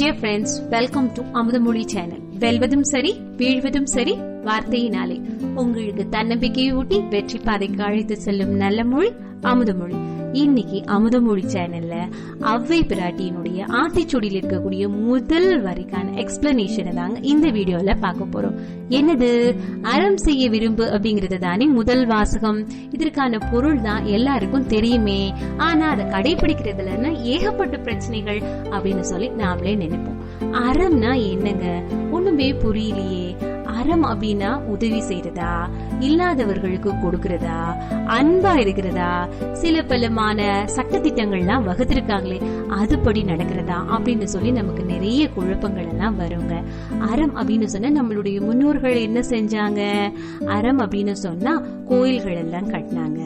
Dear friends welcome to Amuthamozhi channel வெல்வதும் சரி வீழ்வதும் சரி வார்த்தையினாலே உங்களுக்கு தன்னம்பிக்கையை ஊட்டி வெற்றி பாதைக்கு அழைத்து செல்லும் நல்ல மொழி அமுதமொழி இன்னைக்கு அமுதமொழி சேனல்ல அவ்வை பிராட்டியினுடைய ஆத்திச்சூடியில் இருக்கக்கூடிய முதல் வரைக்கான எக்ஸ்பிளனேஷனை தாங்க இந்த வீடியோல பார்க்க போறோம். என்னது? அறம் செய்ய விரும்பு அப்படிங்கறது தானே முதல் வாசகம். இதற்கான பொருள் தான் எல்லாருக்கும் தெரியுமே. ஆனா அதை கடைபிடிக்கிறதுலன்னா ஏகப்பட்ட பிரச்சனைகள் அப்படின்னு சொல்லி நாமளே நினைப்போம். அறம்னா என்னங்க? ஒண்ணுமே புரியலையே. அறம் அப்படின்னா உதவி செய்யறதா இல்லாதவர்களுக்கு கொடுக்கறதா? அன்பா இருக்கிறதா? சில பலமான சட்ட திட்டங்கள்லாம் வகுத்திருக்காங்களே அதுபடி நடக்கிறதா? அப்படின்னு சொல்லி நமக்கு நிறைய குழப்பங்கள் எல்லாம் வருங்க. அறம் அப்படின்னு சொன்னா நம்மளுடைய முன்னோர்கள் என்ன செஞ்சாங்க? அறம் அப்படின்னு சொன்னா கோயில்கள் எல்லாம் கட்டினாங்க.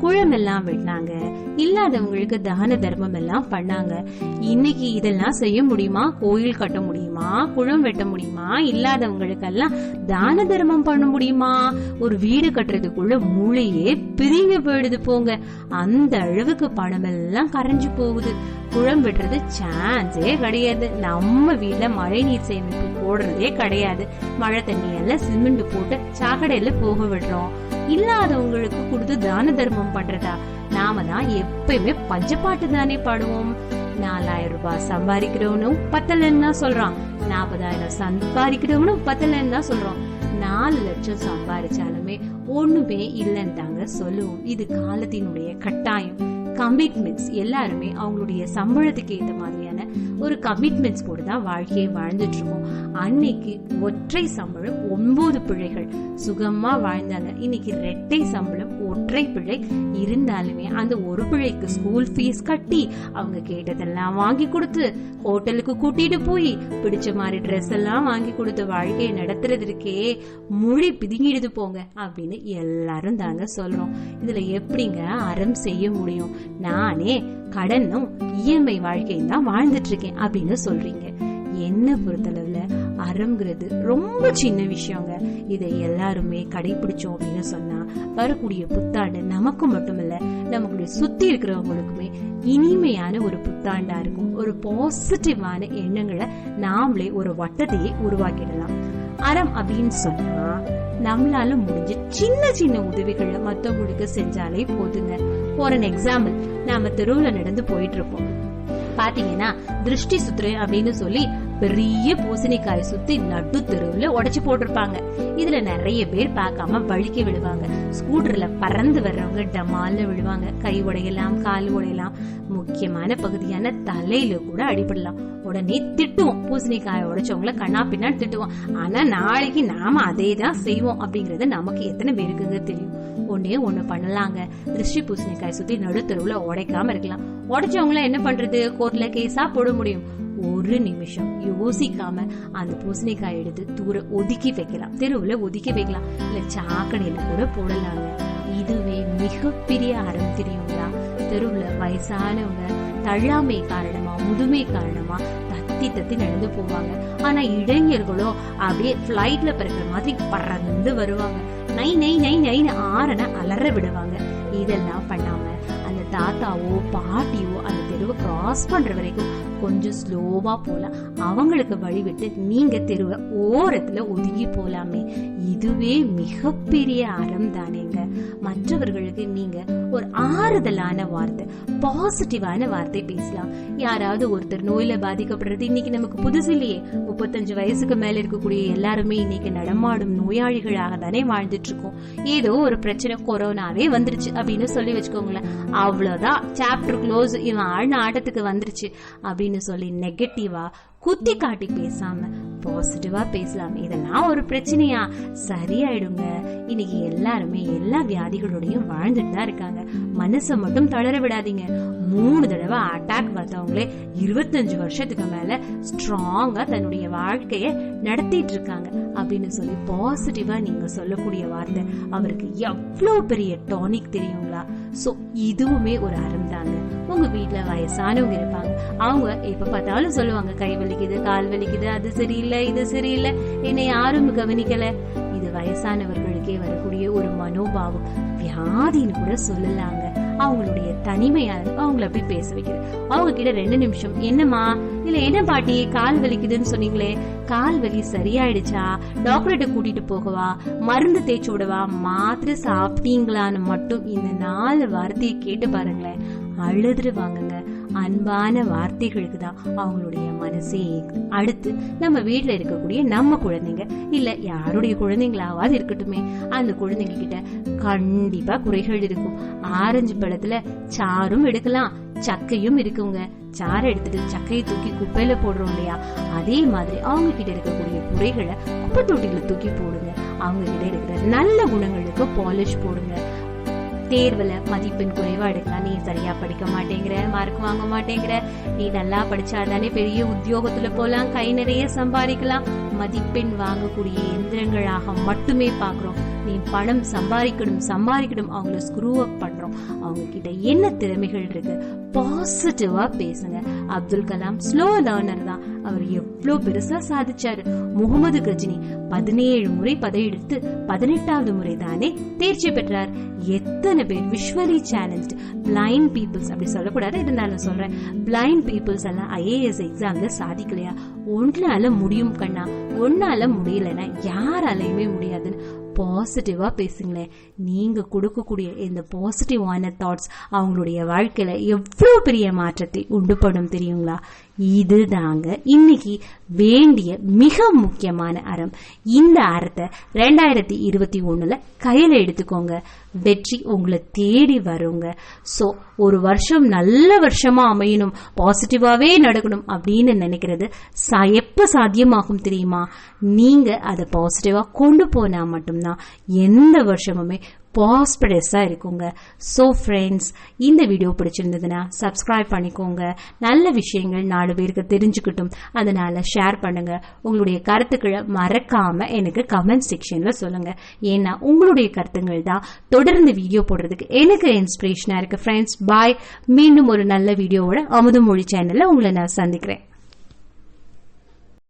குளம் எல்லாம் வெட்டினாங்க இல்லாதவங்களுக்கு தான தர்மம் எல்லாம் பண்ணாங்க. இன்னைக்கு இதெல்லாம் செய்ய முடியுமா? கோயில் கட்ட முடியுமா? குளம் வெட்ட முடியுமா? இல்லாதவங்களுக்கெல்லாம் தான தர்மம் பண்ண முடியுமா? ஒரு வீடு கட்டுறதுக்குள்ள மூளையே பிரிங்க போயிடுது போங்க. அந்த அளவுக்கு பணம் எல்லாம் கரைஞ்சு போகுது. குளம் வெட்டுறது சான்ஸே கிடையாது. நம்ம வீட்டுல மழை நீர் சேமிப்பு போடுறதே கிடையாது. மழை தண்ணி எல்லாம் சிமெண்ட் போட்டு சாக்கடையில போக விடுறோம். இல்லாதவங்களுக்கு கொடுத்து தான தர்மம் பண்றதா? நாம தான் எப்பயுமே பஞ்சப்பாட்டு தானே பாடுவோம். நாலாயிரம் ரூபாய் சம்பாதிக்கிறவனும் பத்தலன்னு தான் சொல்றான். நாற்பதாயிரம் சம்பாதிக்கிறவனும் பத்தலன்னு தான் சொல்றோம் நாலு லட்சம் சம்பாதிச்சாலுமே ஒண்ணுமே இல்லைன்னு தாங்க சொல்லுவோம். இது காலத்தினுடைய கட்டாயம். கமிட்மெண்ட்ஸ் எல்லாருமே அவங்களுடைய சம்பளத்துக்கு ஏற்ற மாதிரியான ஒரு கமிட்மெண்ட்ஸ் போட்டு தான் வாழ்க்கையை வாழ்ந்துட்டு இருக்கோம். அன்னைக்கு ஒற்றை சம்பளம் ஒன்பது பிழைகள் சுகமா வாழ்ந்தாங்க. இன்னைக்கு ரெட்டை சம்பளம் ஒற்றை பிழை இருந்தாலுமே அந்த ஒரு பிழைக்கு ஸ்கூல் ஃபீஸ் கட்டி அவங்க கேட்டதெல்லாம் வாங்கி கொடுத்து ஹோட்டலுக்கு கூட்டிட்டு போய் பிடிச்ச மாதிரி ட்ரெஸ் எல்லாம் வாங்கி கொடுத்து வாழ்க்கையை நடத்துறதுக்கே மொழி பிதுங்கிடுது போங்க அப்படின்னு எல்லாரும் தாங்க சொல்றோம். இதுல எப்படிங்க அறம் செய்ய முடியும்? நானே கடனும் இஎம்ஐ வாழ்க்கையும் தான் வாழ்ந்துட்டு இருக்கேன் அப்படின்னு சொல்றீங்க. என்ன பொறுத்தளவுல? அறம்ங்கிறது ரொம்ப சின்ன விஷயங்க. இதை எல்லாருமே கடைபிடிச்சோம் அப்படின்னு சொன்னா வரக்கூடிய புத்தாண்டு நமக்கு மட்டுமல்ல நமக்கு சுத்தி இருக்கிறவங்களுக்குமே இனிமையான ஒரு புத்தாண்டா இருக்கும். ஒரு பாசிட்டிவான எண்ணங்களை நாமளே ஒரு வட்டத்தையே உருவாக்கிடலாம். அறம் அப்படின்னு சொன்னா நம்மளால முடிஞ்ச சின்ன சின்ன உதவிகளை மத்தவங்களுக்கு செஞ்சாலே போதுங்க. ஃபார் அன் எக்ஸாம்பிள் நாம தெருவுல நடந்து போயிட்டு இருப்போம் பாத்தீங்கன்னா திருஷ்டி சுத்துரு அப்படின்னு சொல்லி பெரிய பூசணிக்காய் சுத்தி நடு தெருவுல உடைச்சு போட்டிருப்பாங்க. இதுல நிறைய பேர் பார்க்காம வழுக்கி விழுவாங்க. ஸ்கூட்டர்ல பறந்து வர்றவங்க டமால்ல விழுவாங்க. கை உடையலாம் கால் உடையலாம். முக்கியமான பகுதியான தலையில கூட அடிபடலாம். உடனே திட்டுவோம். பூசணிக்காய உடைச்சவங்கள கண்ணா பின்னா திட்டுவோம். ஆனா நாளைக்கு நாம அதே தான் செய்வோம் அப்படிங்கறது நமக்கு எத்தனை பேருக்குங்க தெரியும். ஒன்னே ஒண்ணு பண்ணலாங்க. திருஷ்டி பூசணிக்காய் சுத்தி நடுத்தருவுல உடைக்காம இருக்கலாம். உடைச்சவங்கள என்ன பண்றது? கோர்ட்ல கேஸா போட முடியும். ஒரு நிமிஷம் யோசிக்காம அந்த பூசணிக்காய் எடுத்து தூர ஒதுக்கி வைக்கலாம். தெருவுல ஒதுக்கி வைக்கலாம். இல்ல சாக்கடையில கூட போடலாங்க. இதுவே மிகப்பெரிய அறம் தெரியுங்களா தெருவுல வயசானவங்க தள்ளாமை காரணமா முதுமை காரணமா தத்தி தத்தி நடந்து போவாங்க. ஆனா இளைஞர்களோ அப்படியே பிளைட்ல பிறக்கிற மாதிரி பறந்து வருவாங்க. நை நை நை நைன்னு ஆறனை அலற விடுவாங்க. இதெல்லாம் பண்ணாம அந்த தாத்தாவோ பாட்டியோ அந்த தெருவை கிராஸ் பண்ற வரைக்கும் கொஞ்சம் ஸ்லோவா போலாம். அவங்களுக்கு வழிவிட்டு நீங்க தெருவை ஓரத்துல ஒதுங்கி போலாமே. இதுவே மிகப்பெரிய அறம் தானேங்க. மற்றவர்களுக்கு நீங்க ஒரு ஆறுதலான வார்த்தை பாசிட்டிவான வார்த்தை பேசலாம். யாராவது ஒருத்தர் நோயில பாதிக்கப்படுறது இன்னைக்கு நமக்கு புதுசு இல்லையே. முப்பத்தஞ்சு வயசுக்கு மேல இருக்கக்கூடிய எல்லாருமே இன்னைக்கு நடமாடும் நோயாளிகளாக தானே வாழ்ந்துட்டு இருக்கோம் ஏதோ ஒரு பிரச்சனை கொரோனாவே வந்துருச்சு அப்படின்னு சொல்லி வச்சுக்கோங்களேன். அவ்வளவுதான். சாப்டர் க்ளோஸ் இவன் ஆழ்ந்த ஆட்டத்துக்கு வந்துருச்சு அப்படின்னு சொல்லி நெகட்டிவா குத்தி காட்டி பேசாம பாசிட்டிவா பேசலாம். இதெல்லாம் ஒரு பிரச்சனையா? சரியாயிடுங்க. இன்னைக்கு எல்லாருமே எல்லா வியாதிகளோடையும் வாழ்ந்துட்டு தான் இருக்காங்க. மனசை மட்டும் தளர விடாதீங்க. மூணு தடவை அட்டாக் பார்த்தவங்களே இருபத்தஞ்சு வருஷத்துக்கு மேல ஸ்ட்ராங்கா தன்னுடைய வாழ்க்கைய நடத்திட்டு இருக்காங்க அப்படின்னு சொல்லி பாசிட்டிவா நீங்க சொல்லக்கூடிய வார்த்தை. அவருக்கு எவ்வளவு பெரிய டானிக் தெரியுங்களா? சோ இதுவுமே ஒரு அறம் தாங்க உங்க வீட்டுல வயசானவங்க இருப்பாங்க. அவங்க எப்ப பார்த்தாலும் சொல்லுவாங்க கை வலிக்குது கால் வலிக்குது அது சரியில்லை இது சரியில்லை. என்னை யாரும் கவனிக்கல. இது வயசானவர்களுக்கே வரக்கூடிய ஒரு மனோபாவம். வியாதின்னு கூட சொல்லலாங்க. அவங்களுடைய தனிமையானது அவங்கள அப்படி பேச வைக்குது. அவங்க கிட்ட ரெண்டு நிமிஷம் என்னம்மா? இல்ல என்ன பாட்டி? கால் வலிக்குதுன்னு சொன்னீங்களே. கால் வலி சரியாயிடுச்சா? டாக்டர்கிட்ட கூட்டிட்டு போகவா? மருந்து தேய்ச்சி விடவா? மாத்திரை சாப்பிட்டீங்களான்னு மட்டும் இந்த நாலு வார்த்தையை கேட்டு பாருங்களேன். அழுதுருவாங்கங்க. அன்பான வார்த்தைகளுக்கு தான் அவங்களுடைய மனசே அடுத்து நம்ம வீட்டில் இருக்கக்கூடிய நம்ம குழந்தைங்க இல்லை யாருடைய குழந்தைங்களாவது இருக்கட்டுமே அந்த குழந்தைங்க கிட்ட கண்டிப்பா குறைகள் இருக்கும். ஆரஞ்சு பழத்துல சாரும் எடுக்கலாம் சக்கையும் இருக்குங்க. சாரை எடுத்துட்டு சக்கையை தூக்கி குப்பையில போடுறோம் இல்லையா? அதே மாதிரி அவங்க கிட்ட இருக்கக்கூடிய குறைகளை குப்பை தொட்டியில தூக்கி போடுங்க. அவங்க கிட்ட இருக்கிற நல்ல குணங்களுக்கு பாலிஷ் போடுங்க. தேர்வில் மதிப்பெண் குறைவாக எடுக்கலாம் நீ சரியாக படிக்க மாட்டேங்கிற மார்க் வாங்க மாட்டேங்கிற. நீ நல்லா படித்தாதானே பெரிய உத்தியோகத்தில் போகலாம் கை நிறைய சம்பாதிக்கலாம். மதிப்பெண் வாங்கக்கூடிய எந்திரங்களாக மட்டுமே பார்க்குறோம் நீ பணம் சம்பாதிக்கணும் சம்பாதிக்கணும். அவங்கள ஸ்க்ரூ அப் பண்ணுறோம் அவங்க கிட்ட என்ன திறமைகள் இருக்கு? பாசிட்டிவாக பேசுங்க. அப்துல் கலாம் ஸ்லோ லேர்னர் தான். அவர் எவ்வளவு பெருசா சாதிச்சாரு. முகமது கஜினி பதினேழு முறை பதையெடுத்து பதினெட்டாவது முறை தானே தேர்ச்சி பெற்றார். எத்தனை பேர் விஷுவலி சேலஞ்ச் பிளைண்ட் பீப்புள்ஸ் அப்படி சொல்லக்கூடாது இருந்தாலும் சொல்றேன். பிளைண்ட் பீப்புள்ஸ் எல்லாம் ஐஏஎஸ் எக்ஸாம்ல சாதிக்கலையா? ஒன்னால முடியும் கண்ணா. ஒன்னால முடியலன்னா யாராலையுமே முடியாதுன்னு பாசிட்டிவா பேசுங்களேன் நீங்க கொடுக்கக்கூடிய இந்த பாசிட்டிவான தாட்ஸ் அவங்களுடைய வாழ்க்கையில எவ்வளவு பெரிய மாற்றத்தை உண்டு பண்ணும் தெரியுங்களா? இதுதாங்க. இன்னைக்கு வேண்டிய மிக முக்கியமான அறம். இந்த அறத்தை ரெண்டாயிரத்தி இருபத்தி ஒண்ணுல கையில எடுத்துக்கோங்க. வெற்றி உங்களை தேடி வருங்க. ஸோ ஒரு வருஷம் நல்ல வருஷமா அமையணும். பாசிட்டிவாவே நடக்கணும் அப்படின்னு நினைக்கிறது சா- எப்ப சாத்தியமாகும் தெரியுமா? நீங்க அதை பாசிட்டிவா கொண்டு போனா மட்டும்தான் எந்த வருஷமுமே பாஸ்பிடஸாக இருக்குங்க. ஸோ ஃப்ரெண்ட்ஸ் இந்த வீடியோ பிடிச்சிருந்ததுன்னா சப்ஸ்கிரைப் பண்ணிக்கோங்க. நல்ல விஷயங்கள் நாலு பேருக்கு தெரிஞ்சுக்கிட்டும். அதனால் ஷேர் பண்ணுங்கள் உங்களுடைய கருத்துக்களை மறக்காமல் எனக்கு கமெண்ட் செக்ஷனில் சொல்லுங்கள் ஏன்னா உங்களுடைய கருத்துங்கள் தான் தொடர்ந்து வீடியோ போடுறதுக்கு எனக்கு இன்ஸ்பிரேஷனாக இருக்குது ஃப்ரெண்ட்ஸ் பாய் மீண்டும் ஒரு நல்ல வீடியோவோட அமுதமொழி சேனலில் உங்களை நான் சந்திக்கிறேன்.